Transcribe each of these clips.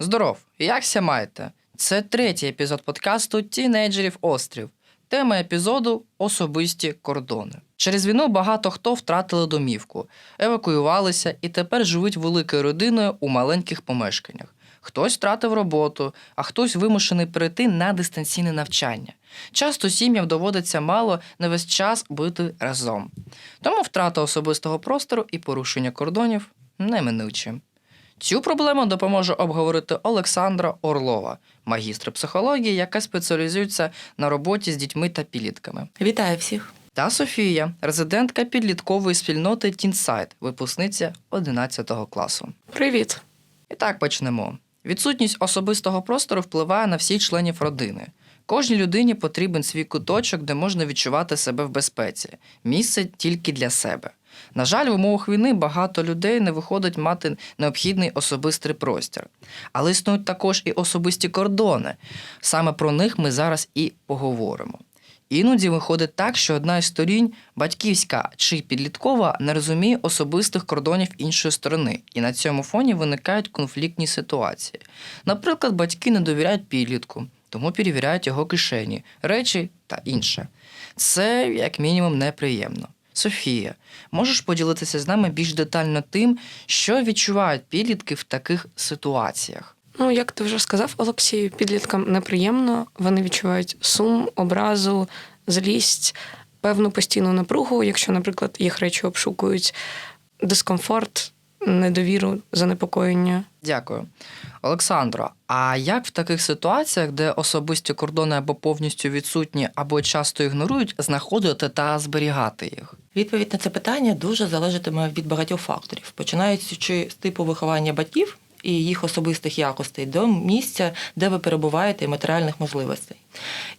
Здоров, якся маєте? Це третій епізод подкасту Тінейджерів Острів. Тема епізоду особисті кордони. Через війну багато хто втратили домівку, евакуювалися і тепер живуть великою родиною у маленьких помешканнях. Хтось втратив роботу, а хтось вимушений перейти на дистанційне навчання. Часто сім'ям доводиться мало не весь час бути разом. Тому втрата особистого простору і порушення кордонів неминучі. Цю проблему допоможе обговорити Олександра Орлова, магістр психології, яка спеціалізується на роботі з дітьми та підлітками. Вітаю всіх. Та Софія, резидентка підліткової спільноти Тінсайт, випускниця 11 класу. Привіт. І так почнемо. Відсутність особистого простору впливає на всіх членів родини. Кожній людині потрібен свій куточок, де можна відчувати себе в безпеці, місце тільки для себе. На жаль, в умовах війни багато людей не виходить мати необхідний особистий простір. Але існують також і особисті кордони. Саме про них ми зараз і поговоримо. Іноді виходить так, що одна із сторін, батьківська чи підліткова, не розуміє особистих кордонів іншої сторони, і на цьому фоні виникають конфліктні ситуації. Наприклад, батьки не довіряють підлітку, тому перевіряють його кишені, речі та інше. Це, як мінімум, неприємно. Софія, можеш поділитися з нами більш детально тим, що відчувають підлітки в таких ситуаціях? Ну, як ти вже сказав, Олексію, підліткам неприємно. Вони відчувають сум, образу, злість, певну постійну напругу, якщо, наприклад, їх речі обшукують, дискомфорт, недовіру, занепокоєння. Дякую. Олександро, а як в таких ситуаціях, де особисті кордони або повністю відсутні, або часто ігнорують, знаходити та зберігати їх? Відповідь на це питання дуже залежатиме від багатьох факторів, починаючи з типу виховання батьків і їх особистих якостей до місця, де ви перебуваєте, і матеріальних можливостей.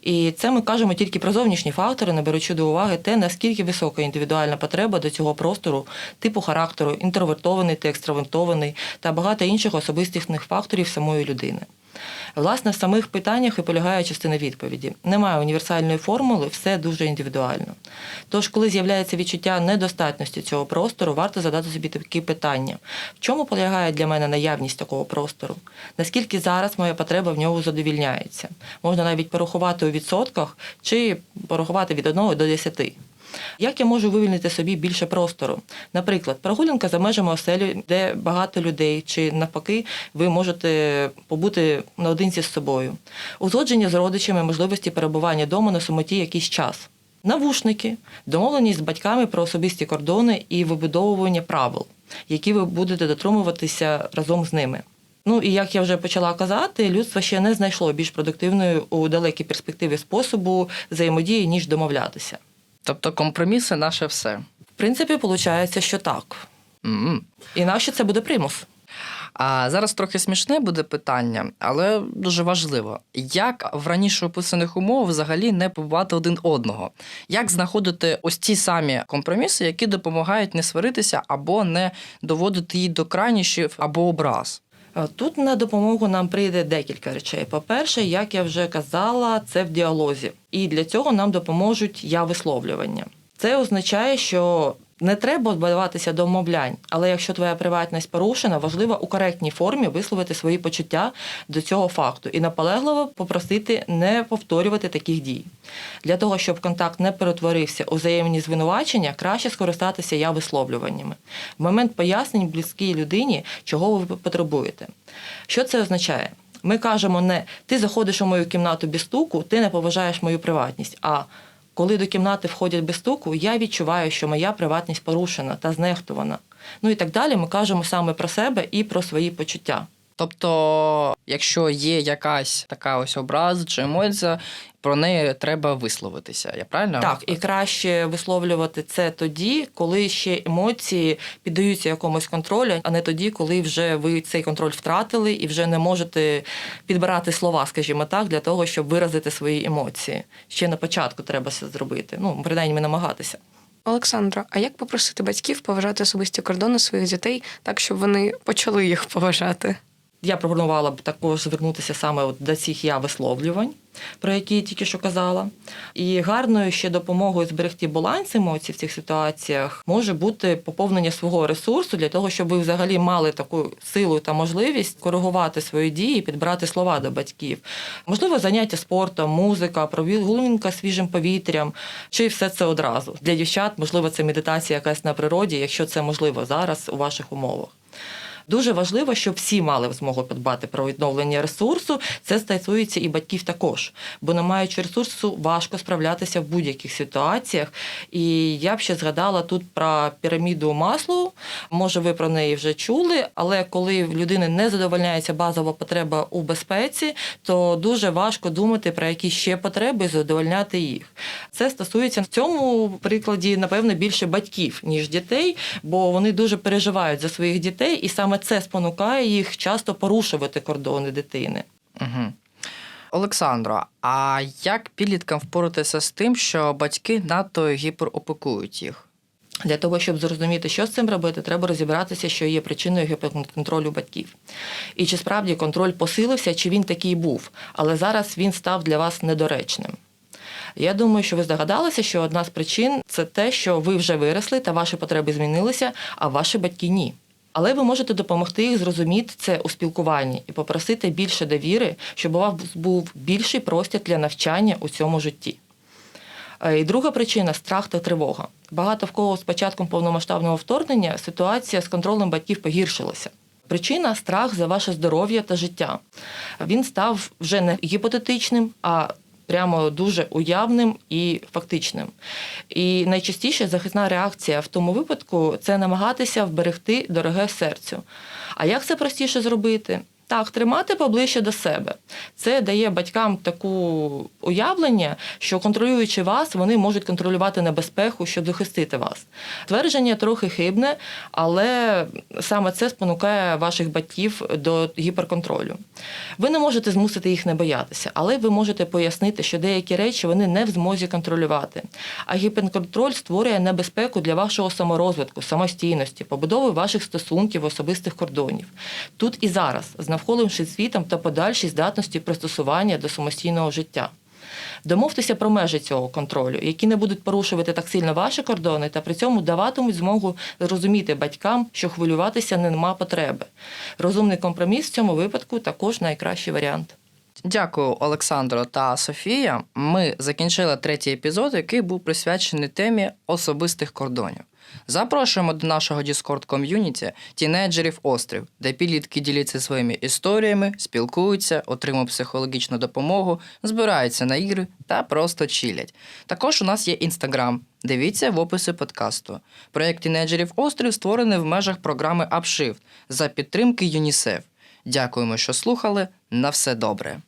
І це ми кажемо тільки про зовнішні фактори, не беручи до уваги те, наскільки висока індивідуальна потреба до цього простору, типу характеру, інтровертований ти екстравертований та багато інших особистісних факторів самої людини. Власне, в самих питаннях і полягає частина відповіді. Немає універсальної формули, все дуже індивідуально. Тож, коли з'являється відчуття недостатності цього простору, варто задати собі такі питання: в чому полягає для мене наявність такого простору? Наскільки зараз моя потреба в ньому задовільняється? Можна навіть порахувати у відсотках чи порахувати від 1 до 10. Як я можу вивільнити собі більше простору? Наприклад, прогулянка за межами оселі, де багато людей, чи навпаки, ви можете побути наодинці з собою, узгодження з родичами, можливості перебування вдома на самоті якийсь час. Навушники, домовленість з батьками про особисті кордони і вибудовування правил, які ви будете дотримуватися разом з ними. Ну і як я вже почала казати, людство ще не знайшло більш продуктивної у далекій перспективі способу взаємодії, ніж домовлятися. Тобто компроміси наше все. В принципі, виходить, що так. м Інакше це буде примус. А зараз трохи смішне буде питання, але дуже важливо. Як в раніше описаних умовах взагалі не побувати один одного? Як знаходити ось ті самі компроміси, які допомагають не сваритися або не доводити її до крайнішів або образ? Е, Тут на допомогу нам прийде декілька речей. По-перше, як я вже казала, це в діалозі. І для цього нам допоможуть я висловлювання. Це означає, що не треба вдаватися до вмовлянь, але якщо твоя приватність порушена, важливо у коректній формі висловити свої почуття до цього факту і наполегливо попросити не повторювати таких дій. Для того, щоб контакт не перетворився у взаємні звинувачення, краще скористатися я висловлюваннями. В момент пояснень близькій людині, чого ви потребуєте. Що це означає? Ми кажемо не ти заходиш у мою кімнату без стуку, ти не поважаєш мою приватність. А коли до кімнати входять без стуку, я відчуваю, що моя приватність порушена та знехтувана. Ну і так далі ми кажемо саме про себе і про свої почуття. Тобто, якщо є якась така ось образ чи емоція, про неї треба висловитися. Я правильно? Так, і краще висловлювати це тоді, коли ще емоції піддаються якомусь контролю, а не тоді, коли вже ви цей контроль втратили і вже не можете підбирати слова, скажімо так, для того, щоб виразити свої емоції. Ще на початку треба це зробити. Ну, принаймні намагатися. Олександро, а як попросити батьків поважати особисті кордони своїх дітей так, щоб вони почали їх поважати? Я пропонувала б також звернутися саме до цих я висловлювань, про які я тільки що казала. І гарною ще допомогою зберегти баланс емоцій в цих ситуаціях може бути поповнення свого ресурсу для того, щоб ви взагалі мали таку силу та можливість коригувати свої дії, підбирати слова до батьків. Можливо, заняття спортом, музика, прогулянка свіжим повітрям, чи все це одразу. Для дівчат, можливо, це медитація якась на природі, якщо це можливо зараз у ваших умовах. Дуже важливо, щоб всі мали змогу подбати про відновлення ресурсу. Це стосується і батьків також, бо не маючи ресурсу, важко справлятися в будь-яких ситуаціях. І я б ще згадала тут про піраміду маслу. Може, ви про неї вже чули, але коли в людини не задовольняється базова потреба у безпеці, то дуже важко думати про які ще потреби і задовольняти їх. Це стосується в цьому прикладі, напевно, більше батьків, ніж дітей, бо вони дуже переживають за своїх дітей, і саме це спонукає їх часто порушувати кордони дитини. Угу. Олександро, а як підліткам впоратися з тим, що батьки надто гіперопікують їх? Для того, щоб зрозуміти, що з цим робити, треба розібратися, що є причиною гіперконтролю батьків. І чи справді контроль посилився, чи він такий був, але зараз він став для вас недоречним. Я думаю, що ви здогадалися, що одна з причин це те, що ви вже виросли та ваші потреби змінилися, а ваші батьки ні. Але ви можете допомогти їх зрозуміти це у спілкуванні і попросити більше довіри, щоб у вас був більший простір для навчання у цьому житті. Е, І друга причина страх та тривога. Багато в кого з початком повномасштабного вторгнення ситуація з контролем батьків погіршилася. Причина страх за ваше здоров'я та життя. Він став вже не гіпотетичним, а прямо дуже уявним і фактичним. І найчастіше захисна реакція в тому випадку це намагатися вберегти дороге серцю. А як це простіше зробити? Так, тримати поближче до себе. Це дає батькам таку уявлення, що контролюючи вас, вони можуть контролювати небезпеку, щоб захистити вас. Твердження трохи хибне, але саме це спонукає ваших батьків до гіперконтролю. Ви не можете змусити їх не боятися, але ви можете пояснити, що деякі речі вони не в змозі контролювати. А гіперконтроль створює небезпеку для вашого саморозвитку, самостійності, побудови ваших стосунків, особистих кордонів. Тут і зараз, навколишнім світом та подальшій здатності пристосування до самостійного життя. Домовтеся про межі цього контролю, які не будуть порушувати так сильно ваші кордони, та при цьому даватимуть змогу зрозуміти батькам, що хвилюватися нема потреби. Розумний компроміс в цьому випадку також найкращий варіант. Дякую, Олександро та Софія. Ми закінчили третій епізод, який був присвячений темі особистих кордонів. Запрошуємо до нашого Discord ком'юніті тінейджерів Острів, де підлітки діляться своїми історіями, спілкуються, отримують психологічну допомогу, збираються на ігри та просто чилять. Також у нас є інстаграм. Дивіться в описі подкасту. Проєкт тінейджерів Острів створений в межах програми Upshift за підтримки ЮНІСЕФ. Дякуємо, що слухали. На все добре.